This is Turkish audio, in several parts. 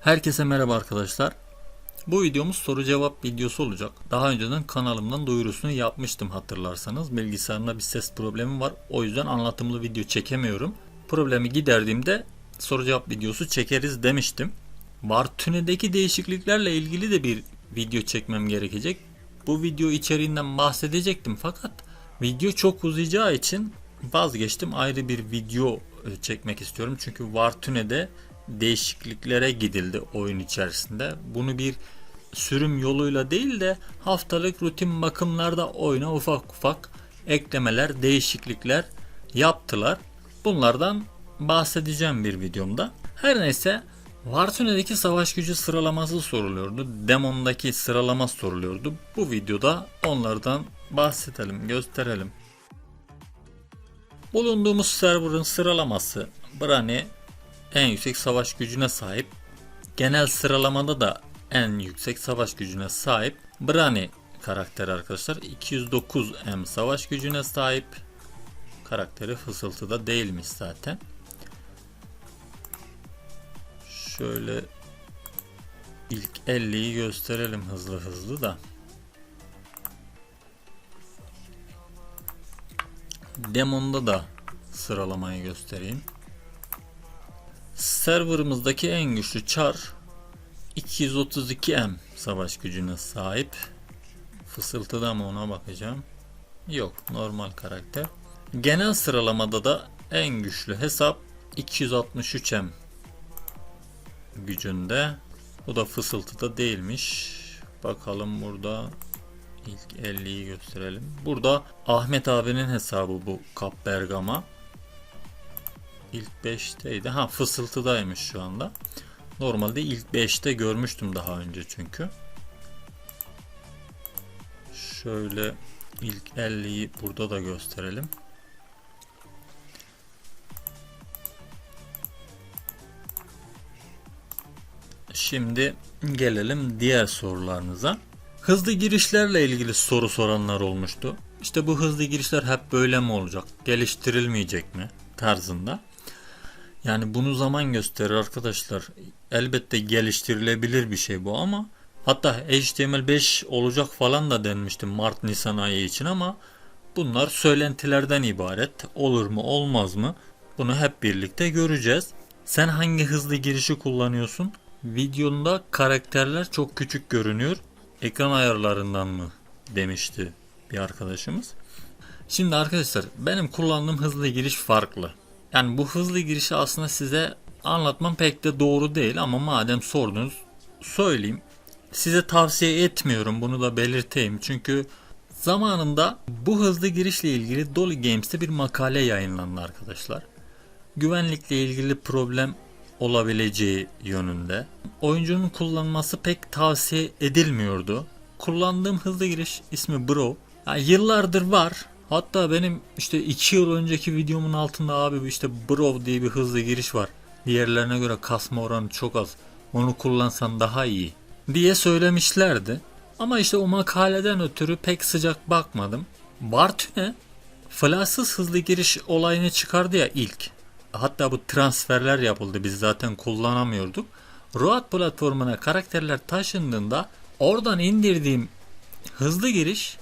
Herkese merhaba arkadaşlar. Bu videomuz soru cevap videosu olacak. Daha önceden kanalımdan duyurusunu yapmıştım hatırlarsanız. Bilgisayarımda bir ses problemi var. O yüzden anlatımlı video çekemiyorum. Problemi giderdiğimde soru cevap videosu çekeriz demiştim. Vartüne'deki değişikliklerle ilgili de bir video çekmem gerekecek. Bu video içeriğinden bahsedecektim fakat video çok uzayacağı için vazgeçtim. Ayrı bir video e, çekmek istiyorum. Çünkü Vartüne'de değişikliklere gidildi oyun içerisinde. Bunu bir sürüm yoluyla değil de haftalık rutin bakımlarda oyuna ufak ufak eklemeler, değişiklikler yaptılar. Bunlardan bahsedeceğim bir videomda. Her neyse Vartune'deki savaş gücü sıralaması soruluyordu. Demon'daki sıralama soruluyordu. Bu videoda onlardan bahsedelim, gösterelim. Bulunduğumuz server'ın sıralaması Brani en yüksek savaş gücüne sahip. Genel sıralamada da en yüksek savaş gücüne sahip. Brani karakteri arkadaşlar 209 M savaş gücüne sahip. Karakteri fısıltıda değilmiş zaten. Şöyle ilk 50'yi gösterelim hızlı hızlı da. Demon'da da sıralamayı göstereyim. Serverımızdaki en güçlü çar 232M savaş gücüne sahip. Fısıltıda mı ona bakacağım. Yok normal karakter. Genel sıralamada da en güçlü hesap 263M gücünde. Bu da fısıltıda değilmiş. Bakalım burada ilk 50'yi gösterelim. Burada Ahmet abinin hesabı bu Kap Bergama. İlk 5'teydi. Ha fısıltıdaymış şu anda. Normalde ilk 5'te görmüştüm daha önce çünkü. Şöyle ilk 50'yi burada da gösterelim. Şimdi gelelim diğer sorularınıza. Hızlı girişlerle ilgili soru soranlar olmuştu. İşte bu hızlı girişler hep böyle mi olacak? Geliştirilmeyecek mi? Tarzında. Yani bunu zaman gösterir arkadaşlar. Elbette geliştirilebilir bir şey bu ama hatta HTML5 olacak falan da denmişti Mart Nisan ayı için ama bunlar söylentilerden ibaret. Olur mu olmaz mı? Bunu hep birlikte göreceğiz. Sen hangi hızlı girişi kullanıyorsun? Videonda karakterler çok küçük görünüyor. Ekran ayarlarından mı demişti bir arkadaşımız. Şimdi arkadaşlar benim kullandığım hızlı giriş farklı. Yani bu hızlı girişi aslında size anlatmam pek de doğru değil ama madem sordunuz söyleyeyim. Size tavsiye etmiyorum bunu da belirteyim. Çünkü zamanında bu hızlı girişle ilgili Dolly Games'te bir makale yayınlandı arkadaşlar. Güvenlikle ilgili problem olabileceği yönünde. Oyuncunun kullanması pek tavsiye edilmiyordu. Kullandığım hızlı giriş ismi Bro. Yani yıllardır var Hatta benim işte 2 yıl önceki videomun altında abi işte Bro diye bir hızlı giriş var. Diğerlerine göre kasma oranı çok az. Onu kullansan daha iyi diye söylemişlerdi. Ama işte o makaleden ötürü pek sıcak bakmadım. Bartüne flasız hızlı giriş olayını çıkardı ya ilk. Hatta bu transferler yapıldı biz zaten kullanamıyorduk. Road platformuna karakterler taşındığında oradan indirdiğim hızlı giriş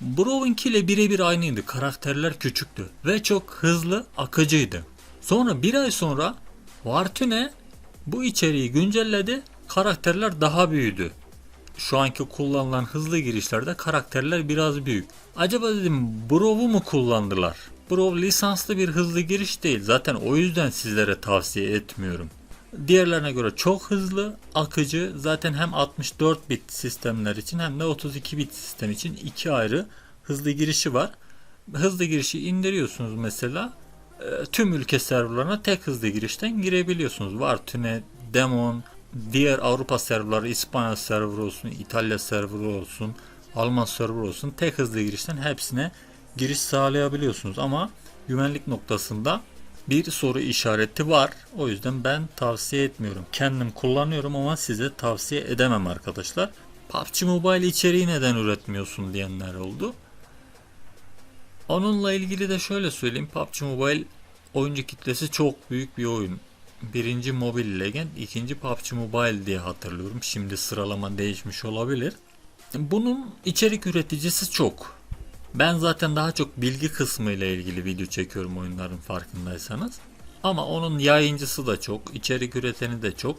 Brow'unki ile birebir aynıydı. Karakterler küçüktü ve çok hızlı, akıcıydı. Sonra bir ay sonra Vartune bu içeriği güncelledi. Karakterler daha büyüdü. Şu anki kullanılan hızlı girişlerde karakterler biraz büyük. Acaba dedim Brow'u mu kullandılar? Brow lisanslı bir hızlı giriş değil. Zaten o yüzden sizlere tavsiye etmiyorum. Diğerlerine göre çok hızlı, akıcı. Zaten hem 64 bit sistemler için hem de 32 bit sistem için iki ayrı hızlı girişi var. Hızlı girişi indiriyorsunuz mesela. E, tüm ülke serverlarına tek hızlı girişten girebiliyorsunuz. Var Tüne, Demon, diğer Avrupa serverları, İspanya server olsun, İtalya server olsun, Alman server olsun tek hızlı girişten hepsine giriş sağlayabiliyorsunuz ama güvenlik noktasında bir soru işareti var. O yüzden ben tavsiye etmiyorum. Kendim kullanıyorum ama size tavsiye edemem arkadaşlar. PUBG Mobile içeriği neden üretmiyorsun diyenler oldu. Onunla ilgili de şöyle söyleyeyim. PUBG Mobile oyuncu kitlesi çok büyük bir oyun. birinci Mobile Legend, ikinci PUBG Mobile diye hatırlıyorum. Şimdi sıralama değişmiş olabilir. Bunun içerik üreticisi çok. Ben zaten daha çok bilgi kısmı ile ilgili video çekiyorum oyunların farkındaysanız. Ama onun yayıncısı da çok, içerik üreteni de çok.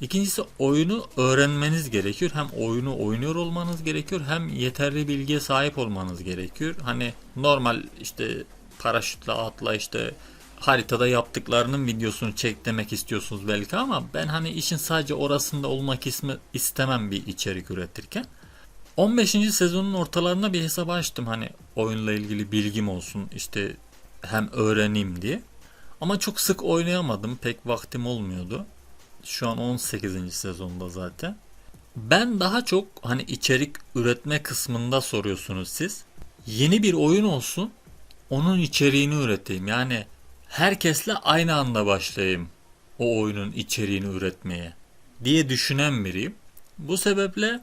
İkincisi oyunu öğrenmeniz gerekiyor. Hem oyunu oynuyor olmanız gerekiyor hem yeterli bilgiye sahip olmanız gerekiyor. Hani normal işte paraşütle atla işte haritada yaptıklarının videosunu çek demek istiyorsunuz belki ama ben hani işin sadece orasında olmak ismi istemem bir içerik üretirken. 15. sezonun ortalarında bir hesap açtım hani oyunla ilgili bilgim olsun işte hem öğreneyim diye. Ama çok sık oynayamadım pek vaktim olmuyordu. Şu an 18. sezonda zaten. Ben daha çok hani içerik üretme kısmında soruyorsunuz siz. Yeni bir oyun olsun onun içeriğini üreteyim. Yani herkesle aynı anda başlayayım o oyunun içeriğini üretmeye diye düşünen biriyim. Bu sebeple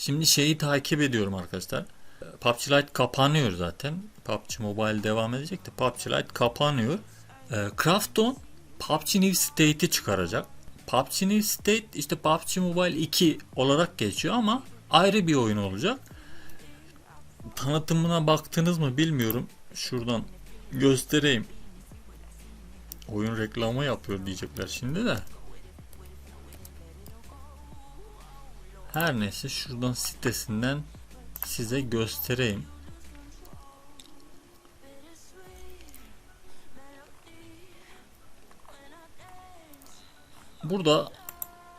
şimdi şeyi takip ediyorum arkadaşlar. PUBG Lite kapanıyor zaten. PUBG Mobile devam edecek de PUBG Lite kapanıyor. E, Krafton PUBG New State'i çıkaracak. PUBG New State işte PUBG Mobile 2 olarak geçiyor ama ayrı bir oyun olacak. Tanıtımına baktınız mı bilmiyorum. Şuradan göstereyim. Oyun reklamı yapıyor diyecekler şimdi de. Her neyse şuradan sitesinden size göstereyim. Burada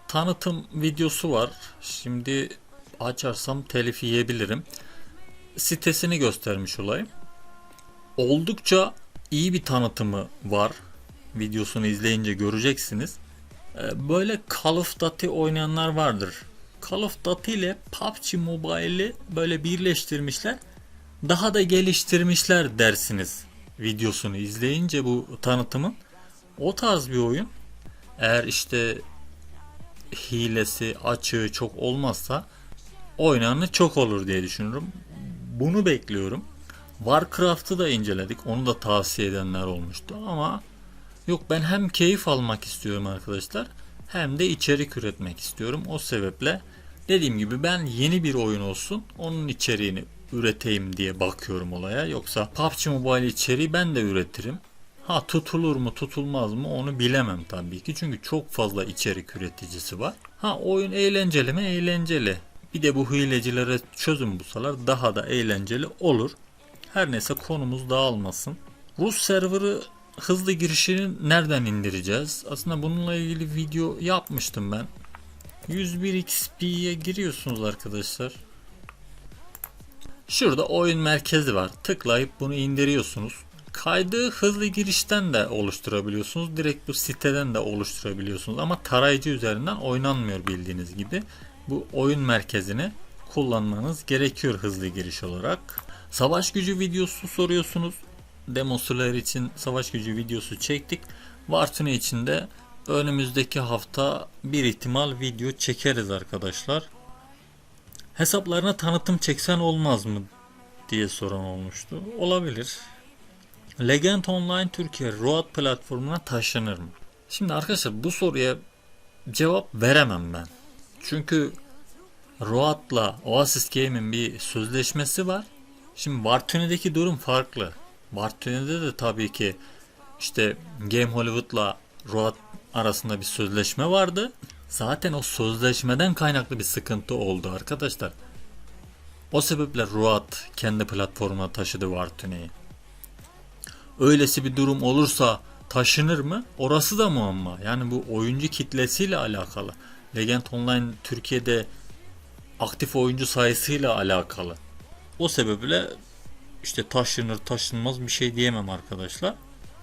tanıtım videosu var. Şimdi açarsam telif yiyebilirim. Sitesini göstermiş olayım. Oldukça iyi bir tanıtımı var. Videosunu izleyince göreceksiniz. Ee, Böyle Call of Duty oynayanlar vardır. Call of Duty ile PUBG Mobile'i böyle birleştirmişler. Daha da geliştirmişler dersiniz videosunu izleyince bu tanıtımın. O tarz bir oyun. Eğer işte hilesi, açığı çok olmazsa oynanı çok olur diye düşünüyorum. Bunu bekliyorum. Warcraft'ı da inceledik. Onu da tavsiye edenler olmuştu ama yok ben hem keyif almak istiyorum arkadaşlar hem de içerik üretmek istiyorum. O sebeple dediğim gibi ben yeni bir oyun olsun onun içeriğini üreteyim diye bakıyorum olaya. Yoksa PUBG Mobile içeriği ben de üretirim. Ha tutulur mu tutulmaz mı onu bilemem tabii ki. Çünkü çok fazla içerik üreticisi var. Ha oyun eğlenceli mi? Eğlenceli. Bir de bu hilecilere çözüm bulsalar daha da eğlenceli olur. Her neyse konumuz dağılmasın. Rus serverı hızlı girişini nereden indireceğiz? Aslında bununla ilgili video yapmıştım ben. 101 XP'ye giriyorsunuz arkadaşlar. Şurada oyun merkezi var. Tıklayıp bunu indiriyorsunuz. Kaydı hızlı girişten de oluşturabiliyorsunuz. Direkt bu siteden de oluşturabiliyorsunuz. Ama tarayıcı üzerinden oynanmıyor bildiğiniz gibi. Bu oyun merkezini kullanmanız gerekiyor hızlı giriş olarak. Savaş gücü videosu soruyorsunuz. Demosular için savaş gücü videosu çektik. Vartune için de önümüzdeki hafta bir ihtimal video çekeriz arkadaşlar. Hesaplarına tanıtım çeksen olmaz mı diye soran olmuştu. Olabilir. Legend Online Türkiye Road platformuna taşınır mı? Şimdi arkadaşlar bu soruya cevap veremem ben. Çünkü Road'la Oasis Game'in bir sözleşmesi var. Şimdi Vartune'deki durum farklı. Vartune'de de tabii ki işte Game Hollywood'la Road arasında bir sözleşme vardı. Zaten o sözleşmeden kaynaklı bir sıkıntı oldu arkadaşlar. O sebeple Road kendi platformuna taşıdı Vartune'yi. Öylesi bir durum olursa taşınır mı? Orası da muamma. Yani bu oyuncu kitlesiyle alakalı. Legend Online Türkiye'de aktif oyuncu sayısıyla alakalı. O sebeple işte taşınır taşınmaz bir şey diyemem arkadaşlar.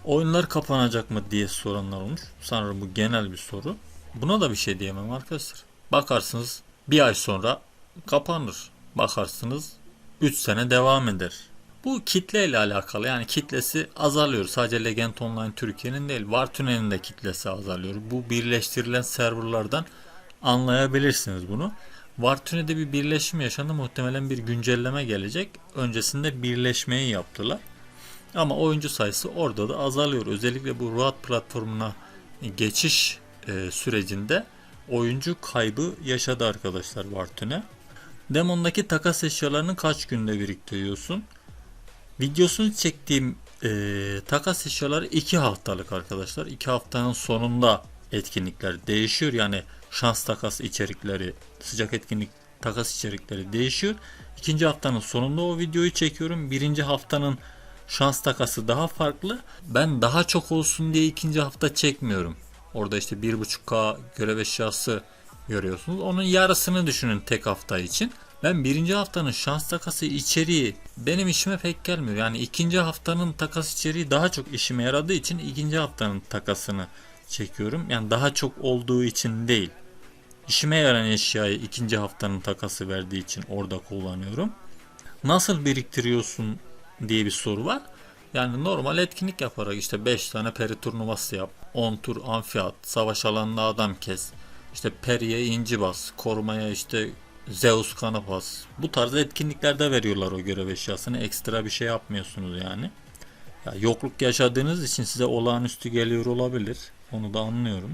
Oyunlar kapanacak mı diye soranlar olmuş. Sanırım bu genel bir soru. Buna da bir şey diyemem arkadaşlar. Bakarsınız bir ay sonra kapanır. Bakarsınız 3 sene devam eder. Bu kitleyle alakalı yani kitlesi azalıyor. Sadece Legend Online Türkiye'nin değil Vartune'nin de kitlesi azalıyor. Bu birleştirilen serverlardan anlayabilirsiniz bunu. Vartune'de bir birleşim yaşandı. Muhtemelen bir güncelleme gelecek. Öncesinde birleşmeyi yaptılar. Ama oyuncu sayısı orada da azalıyor. Özellikle bu Road platformuna geçiş e, sürecinde oyuncu kaybı yaşadı arkadaşlar Vartune. Demondaki takas eşyalarını kaç günde biriktiriyorsun? Videosunu çektiğim e, takas eşyaları 2 haftalık arkadaşlar. 2 haftanın sonunda etkinlikler değişiyor. Yani şans takas içerikleri, sıcak etkinlik takas içerikleri değişiyor. İkinci haftanın sonunda o videoyu çekiyorum. Birinci haftanın şans takası daha farklı. Ben daha çok olsun diye ikinci hafta çekmiyorum. Orada işte 1.5K görev eşyası görüyorsunuz. Onun yarısını düşünün tek hafta için. Ben birinci haftanın şans takası içeriği benim işime pek gelmiyor. Yani ikinci haftanın takas içeriği daha çok işime yaradığı için ikinci haftanın takasını çekiyorum. Yani daha çok olduğu için değil. İşime yarayan eşyayı ikinci haftanın takası verdiği için orada kullanıyorum. Nasıl biriktiriyorsun diye bir soru var. Yani normal etkinlik yaparak işte 5 tane peri turnuvası yap. 10 tur amfiyat, savaş alanında adam kes. İşte periye inci bas, korumaya işte Zeus kanı bas. Bu tarz etkinliklerde veriyorlar o görev eşyasını. Ekstra bir şey yapmıyorsunuz yani. Ya yokluk yaşadığınız için size olağanüstü geliyor olabilir. Onu da anlıyorum.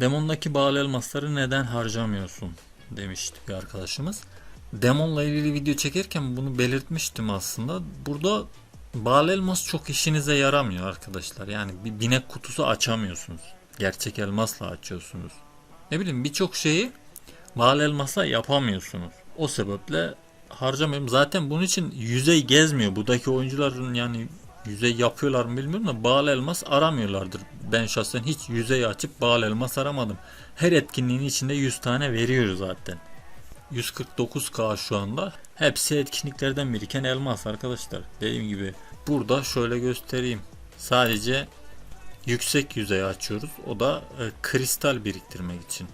Demondaki bağlı elmasları neden harcamıyorsun demişti bir arkadaşımız. Demonla ilgili video çekerken bunu belirtmiştim aslında. Burada bağlı elmas çok işinize yaramıyor arkadaşlar. Yani bir binek kutusu açamıyorsunuz. Gerçek elmasla açıyorsunuz. Ne bileyim birçok şeyi bağlı elmasla yapamıyorsunuz. O sebeple harcamıyorum. Zaten bunun için yüzey gezmiyor. Buradaki oyuncuların yani yüzey yapıyorlar mı bilmiyorum da bağlı elmas aramıyorlardır. Ben şahsen hiç yüzey açıp bağlı elmas aramadım. Her etkinliğin içinde 100 tane veriyor zaten. 149k şu anda. Hepsi etkinliklerden biriken elmas arkadaşlar. Dediğim gibi burada şöyle göstereyim. Sadece yüksek yüzey açıyoruz. O da e, kristal biriktirmek için.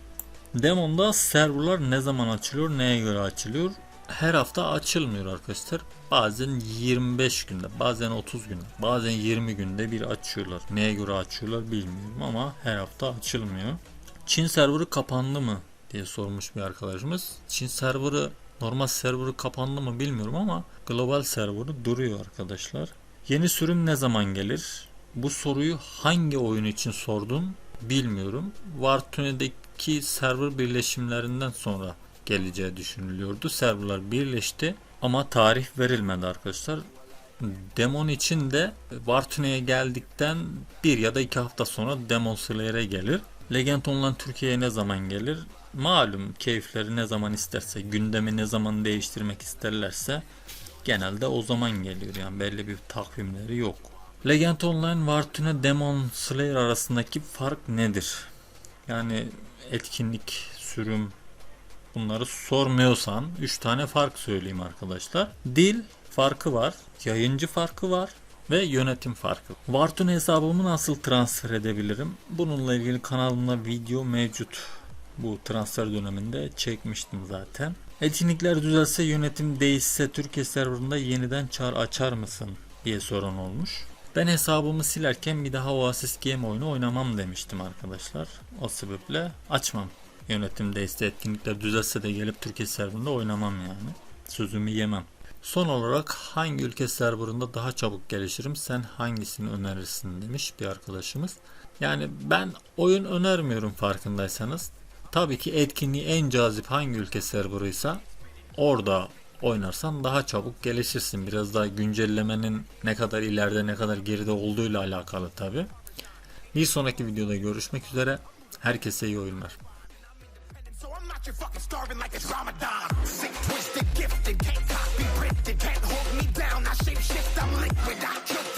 Demon'da serverlar ne zaman açılıyor, neye göre açılıyor? Her hafta açılmıyor arkadaşlar. Bazen 25 günde, bazen 30 günde, bazen 20 günde bir açıyorlar. Neye göre açıyorlar bilmiyorum ama her hafta açılmıyor. Çin serverı kapandı mı diye sormuş bir arkadaşımız. Çin serverı normal serverı kapandı mı bilmiyorum ama global serverı duruyor arkadaşlar. Yeni sürüm ne zaman gelir? Bu soruyu hangi oyun için sordun bilmiyorum. Wartune'deki server birleşimlerinden sonra geleceği düşünülüyordu. Serverlar birleşti ama tarih verilmedi arkadaşlar. Demon için de Wartune'ye geldikten bir ya da iki hafta sonra Demon Slayer'e gelir. Legend Online Türkiye'ye ne zaman gelir? Malum keyifleri ne zaman isterse, gündemi ne zaman değiştirmek isterlerse genelde o zaman geliyor. Yani belli bir takvimleri yok. Legend Online Wartune Demon Slayer arasındaki fark nedir? Yani etkinlik, sürüm bunları sormuyorsan 3 tane fark söyleyeyim arkadaşlar. Dil farkı var, yayıncı farkı var ve yönetim farkı. Wartune hesabımı nasıl transfer edebilirim? Bununla ilgili kanalımda video mevcut. Bu transfer döneminde çekmiştim zaten. Etkinlikler düzelse yönetim değişse Türkiye serverında yeniden çağır açar mısın diye soran olmuş. Ben hesabımı silerken bir daha Oasis Game oyunu oynamam demiştim arkadaşlar. O sebeple açmam. Yönetim değişse etkinlikler düzelse de gelip Türkiye serverında oynamam yani. Sözümü yemem. Son olarak hangi ülke serverında daha çabuk gelişirim sen hangisini önerirsin demiş bir arkadaşımız. Yani ben oyun önermiyorum farkındaysanız. Tabii ki etkinliği en cazip hangi ülke serverıysa orada oynarsan daha çabuk gelişirsin. Biraz daha güncellemenin ne kadar ileride ne kadar geride olduğuyla alakalı tabi. Bir sonraki videoda görüşmek üzere. Herkese iyi oyunlar. Can't hold me down. I shape shift, I'm liquid, I kill.